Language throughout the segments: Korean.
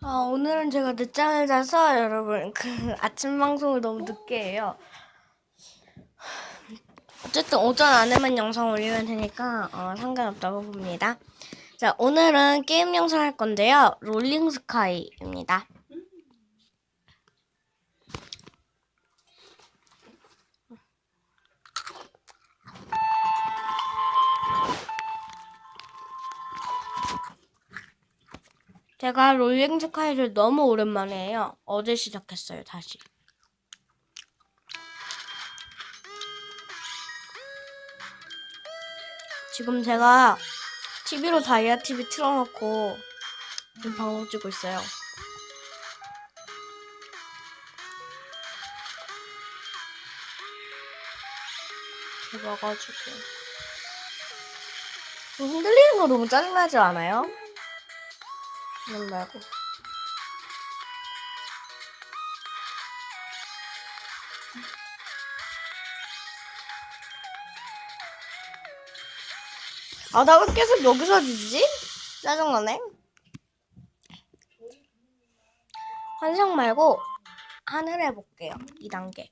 아, 오늘은 제가 늦잠을 자서 여러분 그 아침 방송을 너무 늦게 해요. 어쨌든 오전 안에만 영상 올리면 되니까 어, 상관없다고 봅니다. 자, 오늘은 게임 영상 할 건데요. 롤링 스카이입니다. 제가 롤링 스카이를 너무 오랜만에 해요. 어제 시작했어요, 다시. 지금 제가 TV로 다이아 TV 틀어놓고 지금 방송 찍고 있어요. 그래가지고 흔들리는 거 너무 짜증나지 않아요? 그런 말고. 아, 나 왜 계속 여기서 지지? 짜증나네. 환상 말고 하늘 해볼게요. 2단계.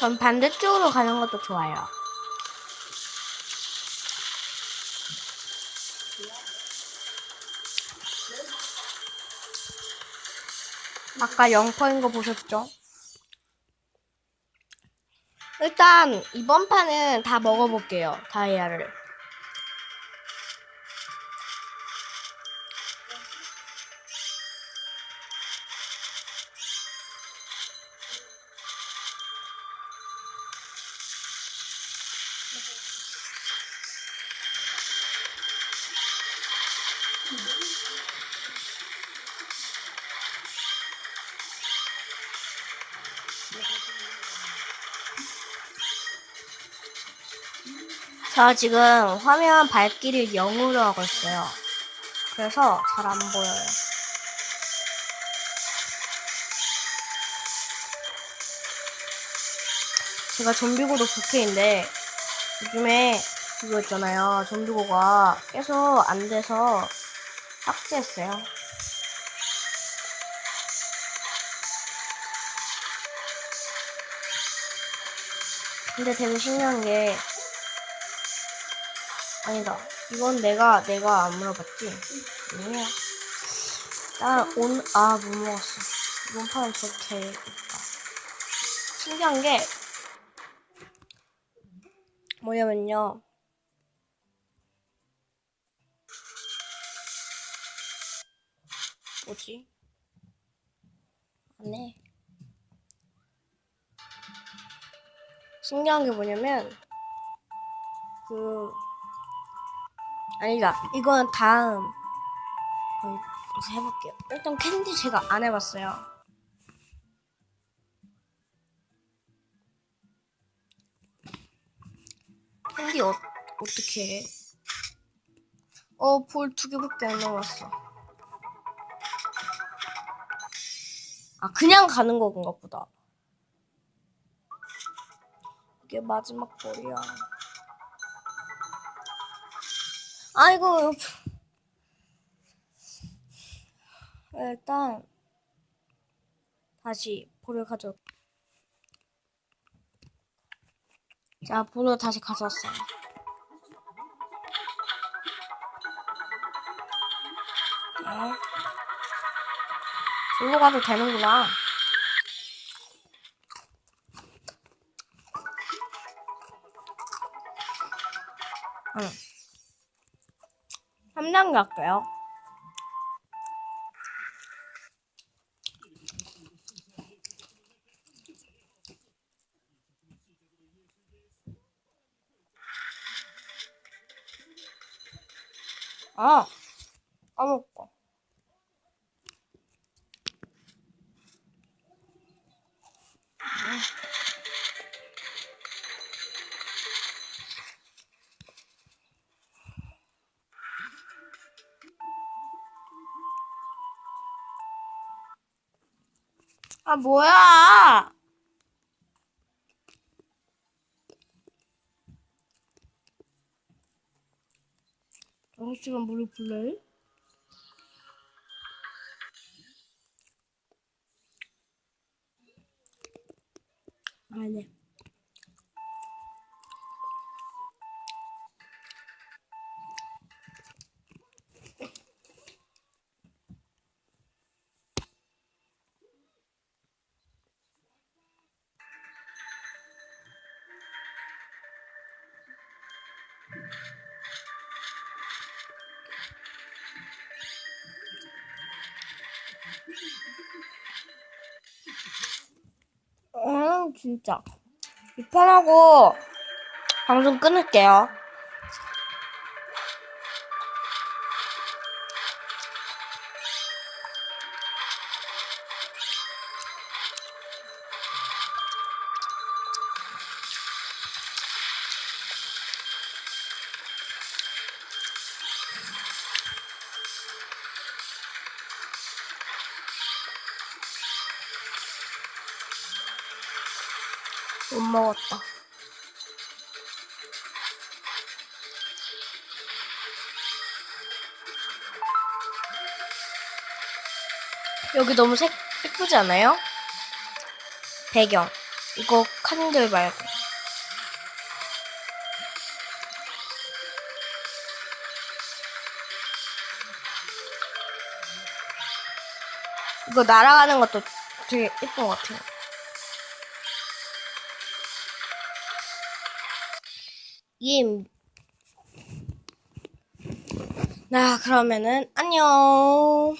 전 반대쪽으로 가는 것도 좋아요. 아까 영퍼인 거 보셨죠? 일단 이번 판은 다 먹어볼게요. 다이아를. 저 지금 화면 밝기를 0으로 하고 있어요. 그래서 잘 안 보여요. 제가 좀비고도 9K인데 요즘에 그거 있잖아요. 좀비고가 계속 안 돼서 삭제했어요. 근데 되게 신기한 게 아니다. 이건 내가 내가 안 물어봤지. 아니야. 나온아 못 먹었어. 이번 판은 저렇게 있다. 신기한 게 뭐냐면요. 뭐지? 안 해. 신기한 게 뭐냐면 그 아니다 이건 다음 해볼게요 일단 캔디 제가 안 해봤어요 캔디 어, 어떻게 해? 어, 볼 두 개밖에 안 남았어. 아, 그냥 가는 거군가 보다. 이게 마지막 볼이야. 아이고. 일단 다시 볼을 가져. 자, 볼을 다시 가져왔어요. 네. 볼로 가도 되는구나. 응. 3단계 할게요. 아, 까먹 아, 뭐야! 시간 물을 불러요? 아, 네. 아, 진짜. 이판하고 방송 끊을게요. 못 먹었다. 여기 너무 색 예쁘지 않아요? 배경. 이거 칸들 말고. 이거 날아가는 것도 되게 예쁜 것 같아요. 임. 나 그러면은 안녕.